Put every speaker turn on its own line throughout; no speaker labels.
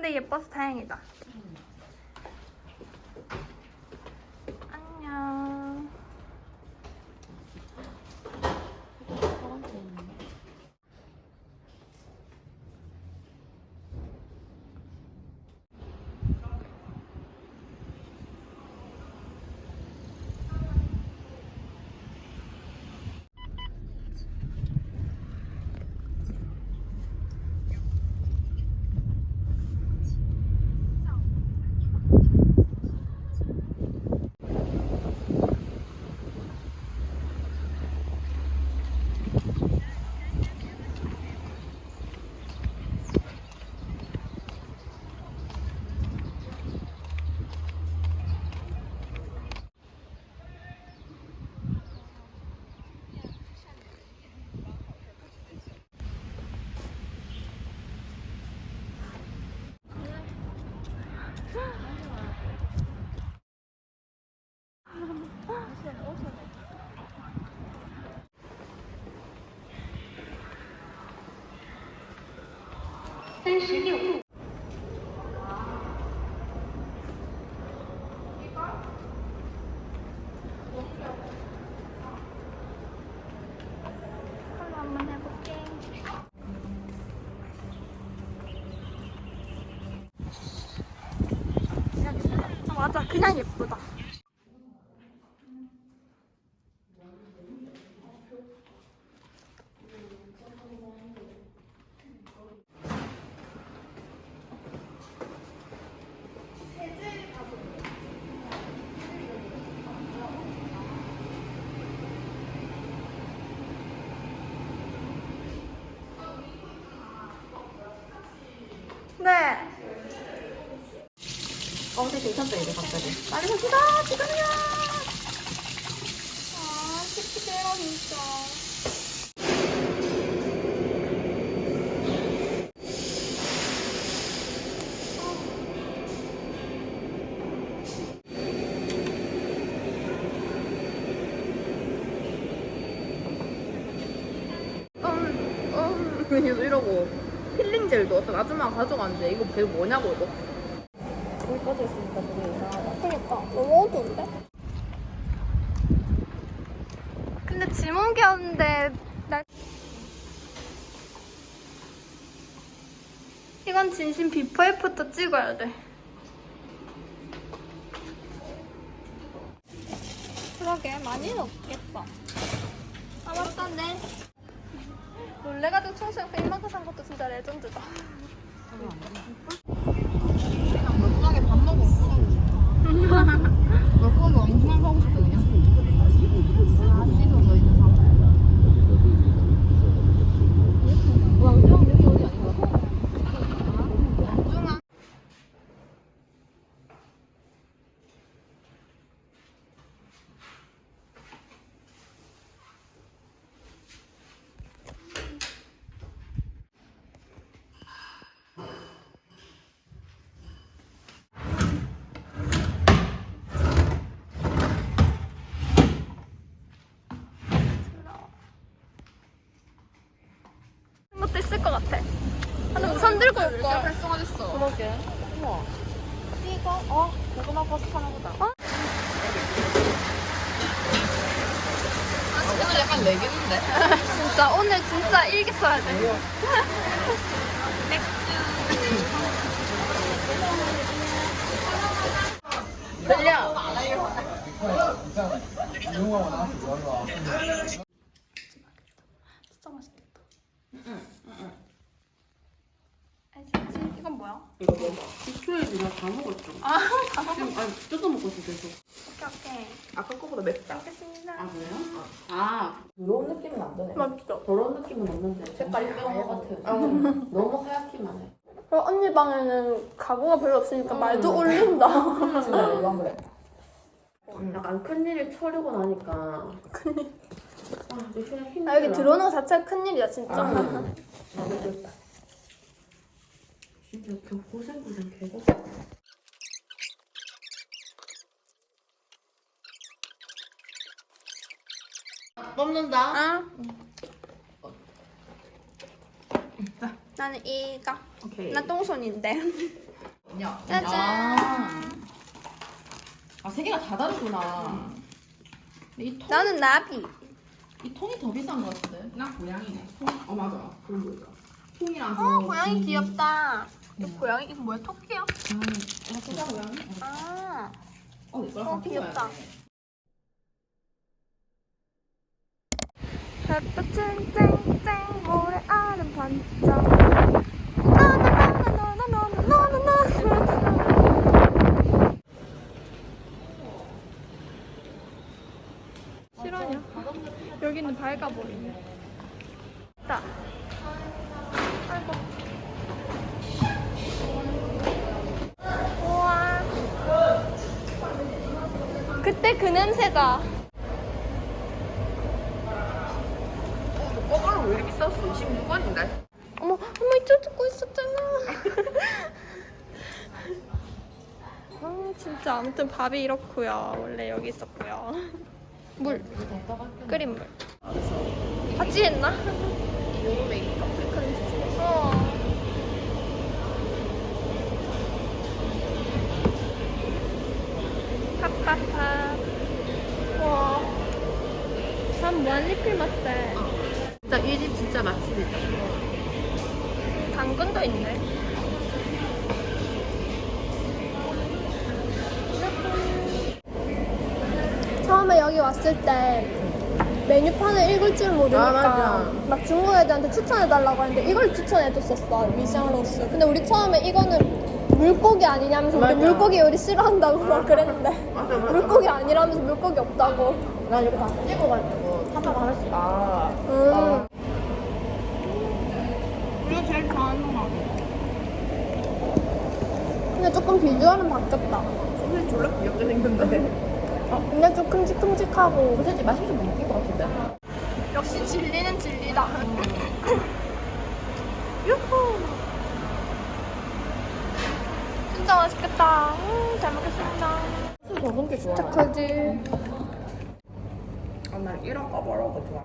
근데 예뻐서 다행이다. Ha! 맞아, 그냥 예쁘다. 네.
어, 근데 괜찮다, 이래, 갑자기.
빨리 갑시다, 지금이야. 아, 씩씩해라, 진짜.
음, 음, 그래서 이러고. 힐링 젤도 어떤 아줌마가 가져갔는데, 이거 배 뭐냐고, 이거. 불 꺼져 있으니까 되게 이상하다.
그니까, 너무 어두운데? 근데 짐 옮겼는데, 날. 이건 진심 비포 애프터 찍어야 돼. 그러게, 많이는 없겠다. 아, 맞다, 네. 놀래가지고 청소용품 이만큼 산 것도 진짜 레전드다.
그냥 멀쩡하게 밥 먹고 멀쩡하게 왕중왕 하고 싶어, 그냥. 아, 씻어져 있는 상태. 왕중 여기 어디 아닌가? 왕중왕.
이런 것도 있을 것 같아. 근데 우산 들고 올 걸.
활성화됐어.
그러게.
우와. 이거? 어? 고구마 버스 타나 보다.
어?
오늘 약간 내겠는데?
진짜 오늘 진짜 일기 써야 돼.
들려.
진짜 맛있겠다. 알지?
이거 먹어. 식초에 나다 먹었죠.
아, 다
지금 아니 뜯어 먹고 있어 계속.
오케이, 오케이.
아까 거보다 맵다.
먹겠습니다.
아 그래요? 아 이런 느낌은 안 드네.
맛있어.
저런 느낌은 없는데 색깔이 하얀 것 같아. 너무 하얗기만 해.
그리고 언니 방에는 가구가 별로 없으니까 말도 올린다.
진짜 왜안 그래? 약간 큰 일을 처리고 나니까 큰일. 아, 내 손에 힘들어.
아, 여기 들어오는 거 자체가 큰일이야, 진짜.
아, 모르겠다. 진짜 겨 고생고생 계속. 뽑는다.
아. 나는 이거.
오케이.
나 똥손인데. 짜잔.
아, 세 개가 다 다르구나. 근데 이 통,
나는 나비.
이 통이 더 비싼 것 같은데.
나 고양이네. 어 맞아. 그런 거 있어. 통이랑
어,
그
고양이
비-
귀엽다. 이 고양이 이거 뭐야? 토끼야?
음?
아,
어 이거랑
어 귀엽다. 햇볕은 쨍쨍 모래 아는 반짝. 나나나나나나나나나나나. 실화냐? 여기는 밝아 보이네. 딱. 아이고. 우와. 그때 그 냄새가.
꼬마로 왜 이렇게 비쌌어? 26원인데?
어머, 어머 이쪽 듣고 있었잖아. 아 진짜 아무튼 밥이 이렇고요. 원래 여기 있었고요. 물 끓인 물. 같이 했나?
요즘에
어. pappapap. 와. 밥 무한리필 맛대.
진짜 이 집 진짜 맛집이다.
당근도 있네. 처음에 여기 왔을 때 메뉴판을 읽을 줄 모르니까
아, 맞아.
막 중국 애들한테 추천해달라고 했는데 이걸 추천해줬었어 미샹로스 근데 우리 처음에 이거는 물고기 아니냐면서 우리
맞아.
물고기 요리 싫어한다고 막 그랬는데
맞아, 맞아.
물고기 아니라면서 물고기 없다고
나 이렇게 다 찍어가지고 하다가 하나씩. 아.
음. 우리가 제일 좋아하는 거 근데 조금 비주얼은 바뀌었다
소리 졸라 귀엽게 생겼는데.
어, 근데 좀 큼직큼직하고
솔직히 맛이 좀 바뀔 것 같은데.
역시 진리는 진리다. 유후. 진짜 맛있겠다. 음, 잘 먹겠습니다.
술 적은 게 좋아.
진짜 크지.
아난 이런 거 뭐라고 좋아.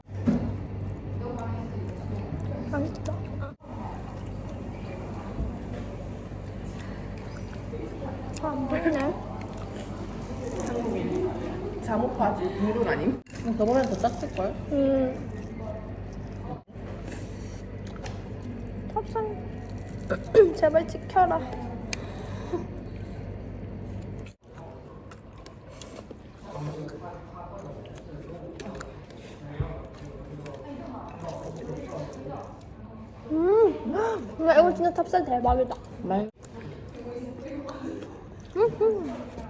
맛있다. 아, 안 보이네.
자모파지 국룰 아님?
저번엔 더 쌌을걸?
음. 탑산. 제발 지켜라. 음, 근데 이거 진짜 탑살 대박이다.
말.
음,